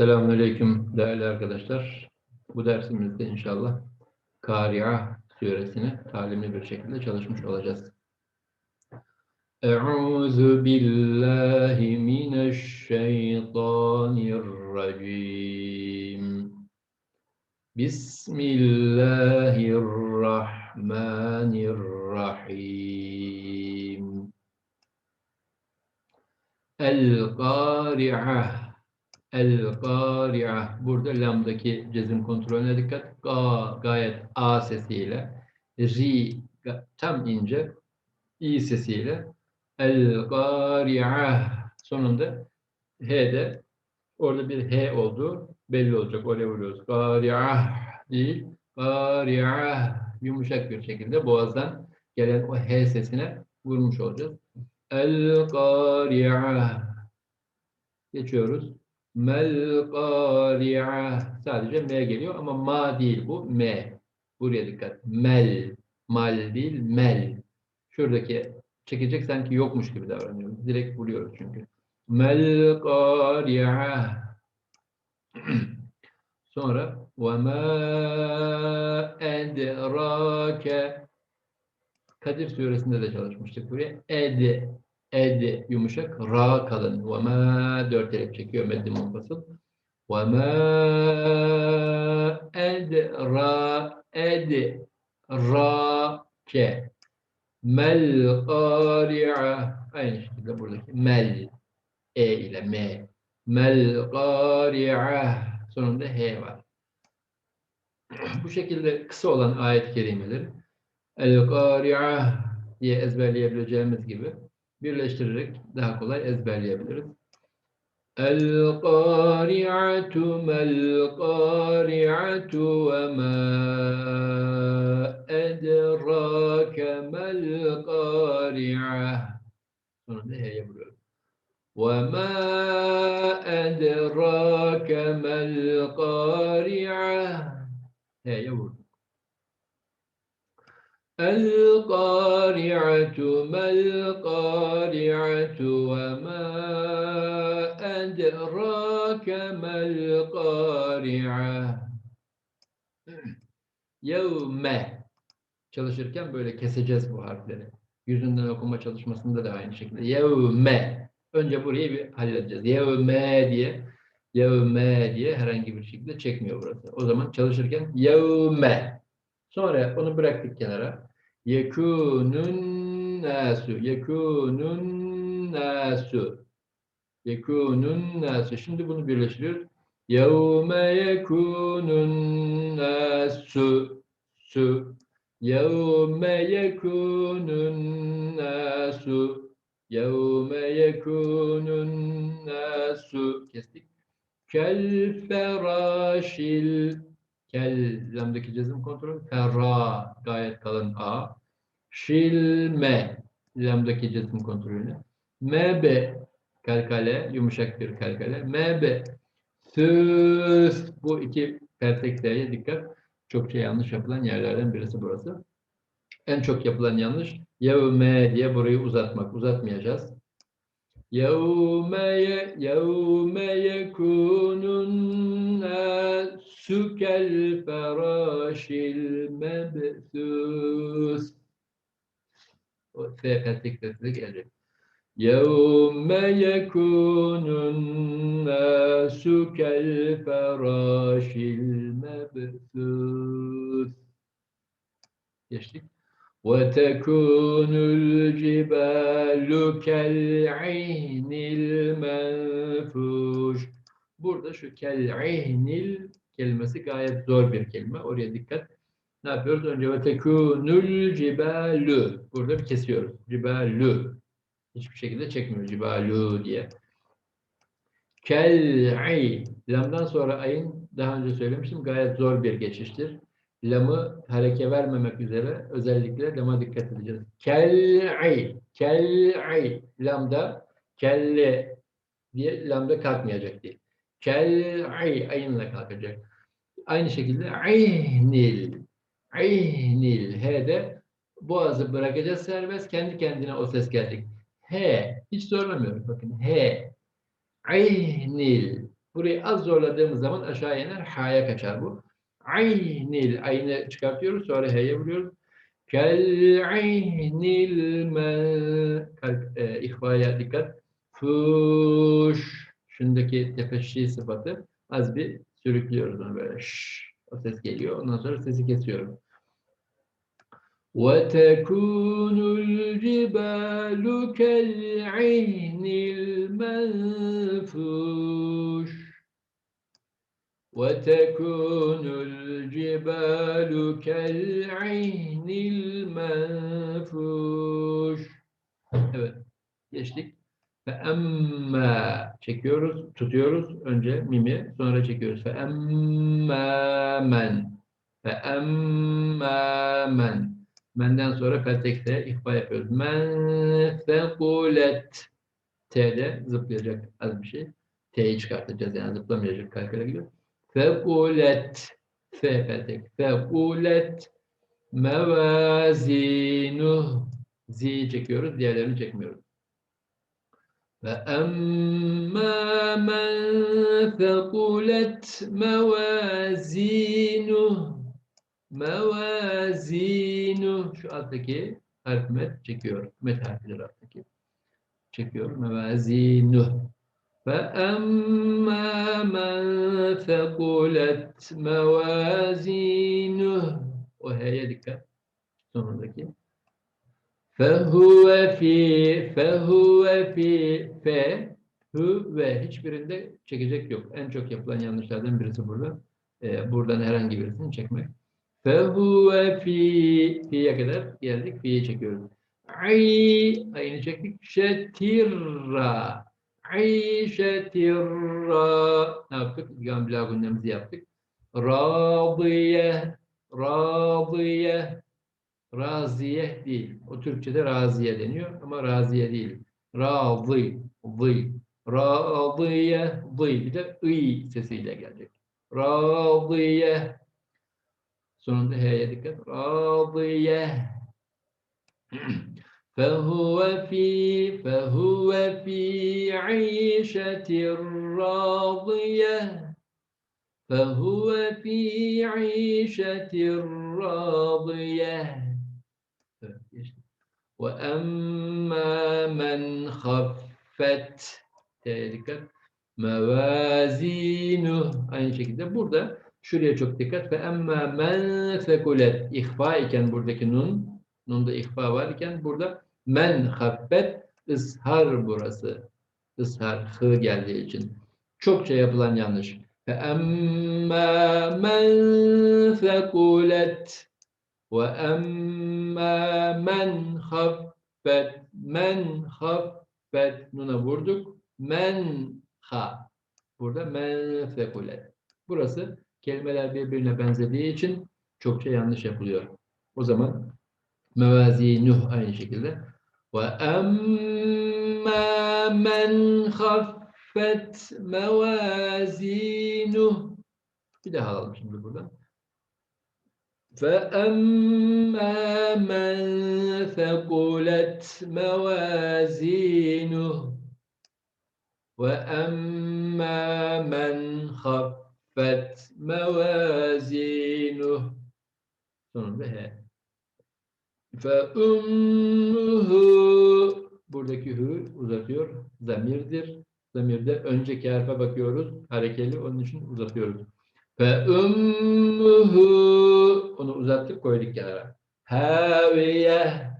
Selamünaleyküm değerli arkadaşlar. Bu dersimizde inşallah Kari'a suresini talimli bir şekilde çalışmış olacağız. Euzu billahi mineşşeytanirracim. Bismillahirrahmanirrahim. El-Kari'ah El-Kari'ah. Burada lamdaki cezim kontrolüne dikkat. Ga, gayet A sesiyle. Ri, tam ince. İ sesiyle. El-Kari'ah. Sonunda H'de orada bir H olduğu belli olacak. Oraya vuruyoruz. Kari'ah değil. Kari'ah. Yumuşak bir şekilde boğazdan gelen o H sesine vurmuş olacağız. El-Kari'ah. Geçiyoruz. Mel qari'a sadece M geliyor ama ma değil bu M. Buraya dikkat. Mel. Mal değil mel. Şuradaki çekecek sanki yokmuş gibi davranıyoruz. Direkt vuruyoruz çünkü. Mel qari'a. Sonra ve ma edrake Kadir suresinde de çalışmıştık buraya. Ed Ed yumuşak, ra kalın. Ve ma dört elif çekiyor meddi munfasıl. Ve ma ed ra ed ra ke mel qari'a aynı şekilde buradaki mel e ile m mel qari'a sonunda h var. Bu şekilde kısa olan ayet-i kerimeleri el qari'a diye ezberleyebileceğimiz gibi birleştirerek daha kolay ezberleyebiliriz. El-Qari'atu mel-Qari'atu ve ma edrake mel-Qari'a Sonunda H'ye vuruyoruz. Ve ma edrake mel-Qari'a H'ye vurduk. القارعة ما القارعة وما أدراك ما القارعة Yevme çalışırken böyle keseceğiz bu harfleri. Yüzünden okuma çalışmasında da aynı şekilde. Yevme. Önce burayı bir halledeceğiz. Yevme diye yevme diye herhangi bir şekilde çekmiyor burası. O zaman çalışırken yevme. Sonra onu bıraktık kenara. Yekunun nasu. Yekunun nasu. Yekunun nasu. Şimdi bunu birleştiriyoruz. Yevme yekunun nasu. Su. Yevme yekunun nasu. Yevme yekunun nasu. Kestik. Kel feraşil Kel lamdaki cezim kontrolü. Ferra gayet kalın A. Şilme lamdaki cezim kontrolü. Mebe kalkale yumuşak bir kalkale. Mebe süs bu iki perfekteye dikkat. Çokça yanlış yapılan yerlerden birisi burası. En çok yapılan yanlış yevme diye burayı uzatmak. Uzatmayacağız. Yevme yevme yekunun nasu kel feraşil mebthus. O seyahatlik sesli gelecek. Yevme yekunun nasu kel feraşil mebthus. Geçtik. وتكون الجبال كالعهن المنفوش Burada şu kel'ihnil kelimesi gayet zor bir kelime. Oraya dikkat. Ne yapıyoruz? Önce ve tekunul cibalu. Burada bir kesiyoruz. Cibalu. Hiçbir şekilde çekmiyor cibalu diye. Kel'i. Lamdan sonra ayın daha önce söylemiştim gayet zor bir geçiştir lamı hareke vermemek üzere özellikle lama dikkat edeceğiz. Kel'i, kel'i, lamda kelle diye lamda kalkmayacak değil. Kel'i, ayınla kalkacak. Aynı şekilde ihnil, ihnil, h'de boğazı bırakacağız serbest, kendi kendine o ses gelecek. H, hiç zorlamıyoruz bakın, H, ihnil, Burayı az zorladığımız zaman aşağı iner, ha'ya kaçar bu. Aynil, aynı çıkartıyoruz, sonra h'ye vuruyoruz. Kel aynil me, kalp, e, ihvaya dikkat. Fuş, şundaki tefeşşi sıfatı az bir sürüklüyoruz onu böyle. Şş, o ses geliyor, ondan sonra sesi kesiyorum. وتكون الجبال كالعهن المنفوش وتكون الجبال كالعهن المنفوش Evet. Geçtik. Fe emma çekiyoruz, tutuyoruz önce mimi, sonra çekiyoruz. Fe emma men. Fe emma men. Menden sonra feltekte ihfa yapıyoruz. Men fekulet. T'de zıplayacak az bir şey. T'yi çıkartacağız yani zıplamayacak kalkala gidiyor. Fekulet. F feltek. Fekulet. Mevazinuh. Z'yi çekiyoruz. Diğerlerini çekmiyoruz. Ve emmâ men fekulet mevazinuh. Mevazinu şu alttaki harf met çekiyor. Met harfidir alttaki. Çekiyor. Mevazinu. Ve emmâ men fekulet mevazinu. O heye dikkat. Sonundaki. Fehuve fi fehuve fi fe hu ve hiçbirinde çekecek yok. En çok yapılan yanlışlardan birisi burada. Ee, buradan herhangi birisini çekmek. Fehuve fi fi'ye kadar geldik. Fi'yi çekiyoruz. Ay ayını çektik. Şetirra. Ay şetirra. Ne yaptık? Gamla gündemimizi yaptık. Radiye. Radiye. Raziye değil. O Türkçe'de raziye deniyor ama raziye değil. Razı. Zı. Radiye. Zı. Bir de ı sesiyle gelecek. Radiye. Sonunda H'ye dikkat. Radiye. فهو في فهو في عيشة راضية فهو في عيشة راضية وأما من خفت dikkat mevazinu aynı şekilde burada şuraya çok dikkat ve emma men fekulet ihfa iken buradaki nun nunda ihfa var iken burada men haffet ıshar burası ıshar hı geldiği için çokça yapılan yanlış ve emma men fekulet ve emma men haffet nuna vurduk men ha burada men fekulet burası kelimeler birbirine benzediği için çokça yanlış yapılıyor. O zaman mevazinuh aynı şekilde. Ve emma men haffet mevazinuh bir daha alalım şimdi buradan. فَأَمَّا مَنْ ثَقُلَتْ مَوَازِينُهُ وَأَمَّا مَنْ خَفَّتْ مَوَازِينُهُ Sonunda H. فَأُمُّهُ Buradaki hü uzatıyor. Zamirdir. Zamirde önceki harfe bakıyoruz. Harekeli. Onun için uzatıyoruz. Ve ümmühü onu uzattık koyduk kenara. Haviye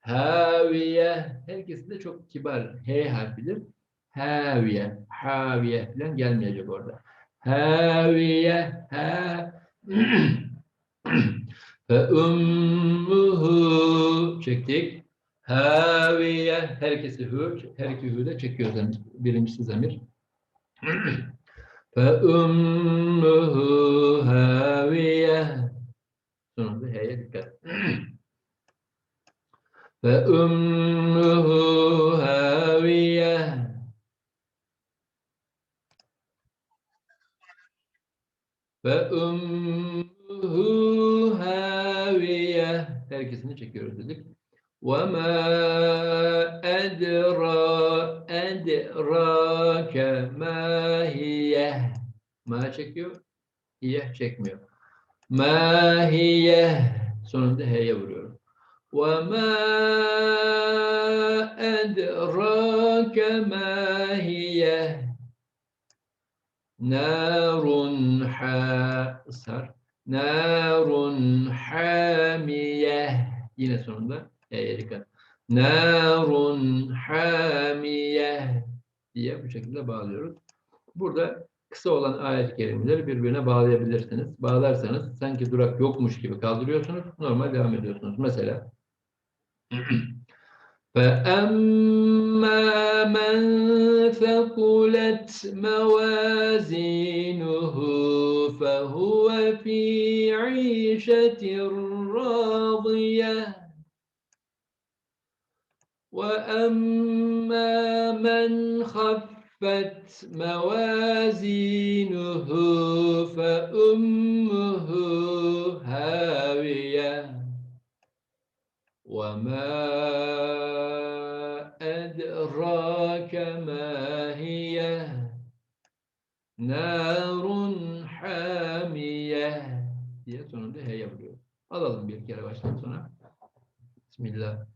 Haviye herkesin de çok kibar H harfidir. Haviye Haviye falan gelmeyecek orada. Haviye ha ve ümmühü çektik. Haviye herkesi hü her iki hü de çekiyoruz. Birincisi zamir. فأمه هاوية فأمه هاوية فأمه هاوية herkesini çekiyoruz dedik. وَمَا أَدْرَاكَ edrake mahiye. Ma çekiyor. Hiye çekmiyor. Mahiye. Sonunda heye vuruyorum. Ve ma edrake mahiye. Narun ha sar. Narun hamiye. Yine sonunda heye dikkat. Narun hamiye diye bu şekilde bağlıyoruz. Burada kısa olan ayet-i kerimeleri birbirine bağlayabilirsiniz. Bağlarsanız sanki durak yokmuş gibi kaldırıyorsunuz. Normal devam ediyorsunuz. Mesela فَأَمَّا مَنْ ثَقُلَتْ مَوَازِينُهُ فَهُوَ فِي عِيشَةٍ رَاضِيَةٍ وَأَمَّا مَنْ خَفَّتْ مَوَازِينُهُ فَأُمُّهُ هَاوِيَةٌ وَمَا أَدْرَاكَ مَا هِيَهْ نَارٌ حَامِيَةٌ diye sonunda H'ye vuruyor. Alalım bir kere baştan sona. Bismillah.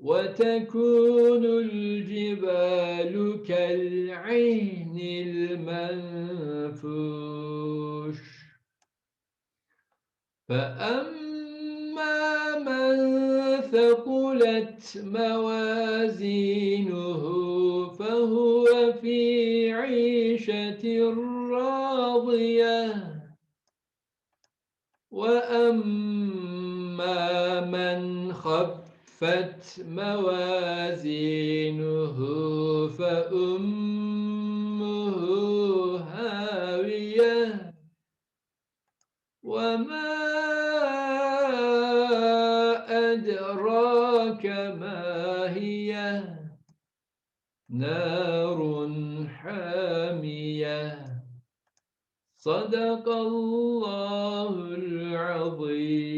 وتكون الجبال كالعهن المنفوش. فأما من ثقلت موازينه فهو في عيشة راضية. وأما من خفت موازينه فأمه هاوية. وما أدراك ما هي؟ نار حامية. صدق الله العظيم.